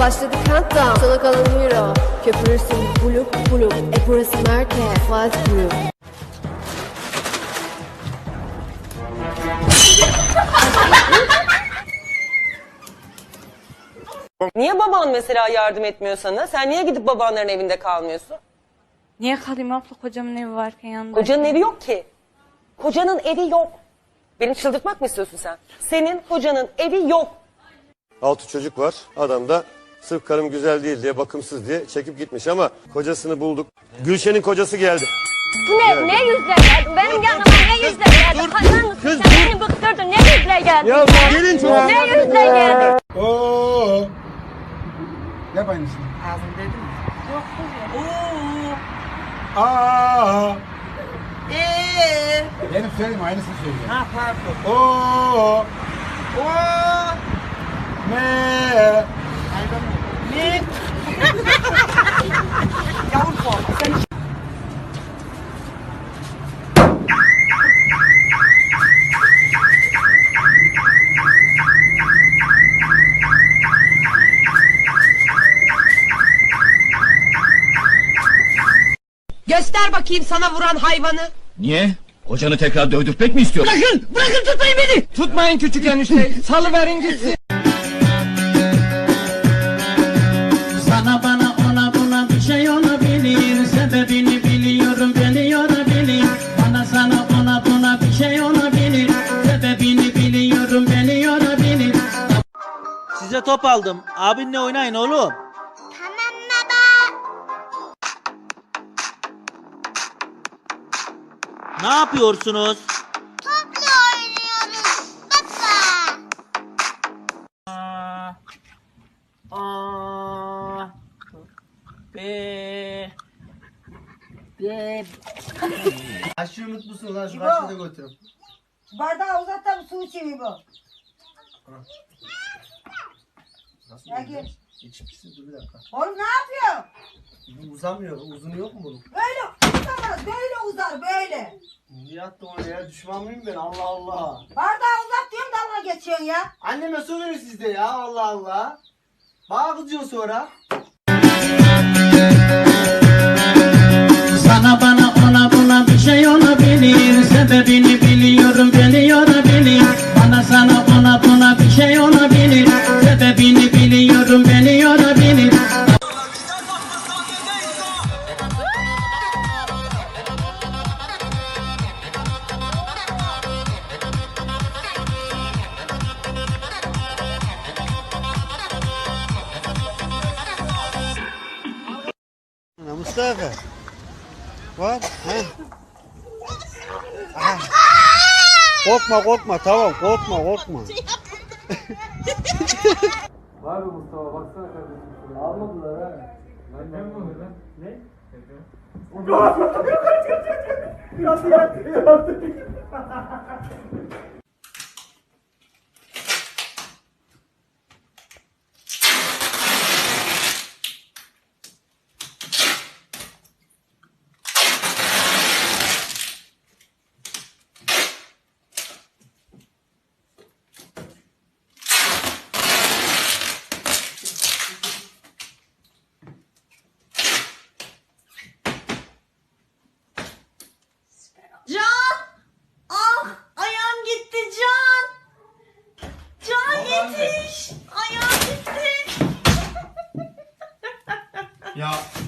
başladı countdown Sana kalan hero Köpürürsün buluk buluk E burası merkez Fuat Group Niye baban mesela yardım etmiyor sana? Sen niye gidip babanların evinde kalmıyorsun? Niye kalayım abla kocamın evi varken yanında? Kocanın evi yok ki. Kocanın evi yok. Beni çıldırtmak mı istiyorsun sen? Senin kocanın evi yok. Altı çocuk var. Adam da sırf karım güzel değil diye, bakımsız diye çekip gitmiş ama kocasını bulduk. Gülşen'in kocası geldi. Ne, ne yüzle geldin? Benim yanıma ne yüzle geldin? Hayvan mısın kız, sen? dur. Beni bıktırdın. Ne yüzle geldin? Ya gelin çok. Ne yüzle geldin? Oo. Yap aynısını. Ağzım dedim. Aa. Eee. Benim söylediğim aynısını söylüyor. Ha pardon. Oo. Oo. Ne? Sen Göster bakayım sana vuran hayvanı. Niye? Kocanı tekrar dövdürtmek mi istiyorsun? Bırakın! Bırakın tutmayın beni! Tutmayın küçük enişte. Salıverin gitsin. Size top aldım. Abinle oynayın oğlum. Ne yapıyorsunuz? Aa. Be. Be. Aşırı mutlusun lan şu başlığı da götürüm. Bardağı uzat da su içeyim bu. Nasıl Ya gel. Gitsin dur bir dakika. Oğlum ne yapıyor? Bu uzamıyor. Uzun yok mu bunun? Böyle uzamaz. Böyle uzar böyle. Niye attın oraya? Düşman mıyım ben? Allah Allah. Bardağı uzat diyorum dalga geçiyorsun ya. Anneme söyleyin siz de ya. Allah Allah. Bana kızıyorsun sonra. Sana bana ona buna bir şey olabilir Sebebini biliyorum biliyorum Bana sana ona buna bir şey olabilir Sebebini Mustafa. Var. He. Aha. Korkma korkma tamam korkma korkma. Var mı Mustafa baksana kardeşim. Almadılar ha. Neden mi lan? Ne? Yattı yattı yattı. Can! 야.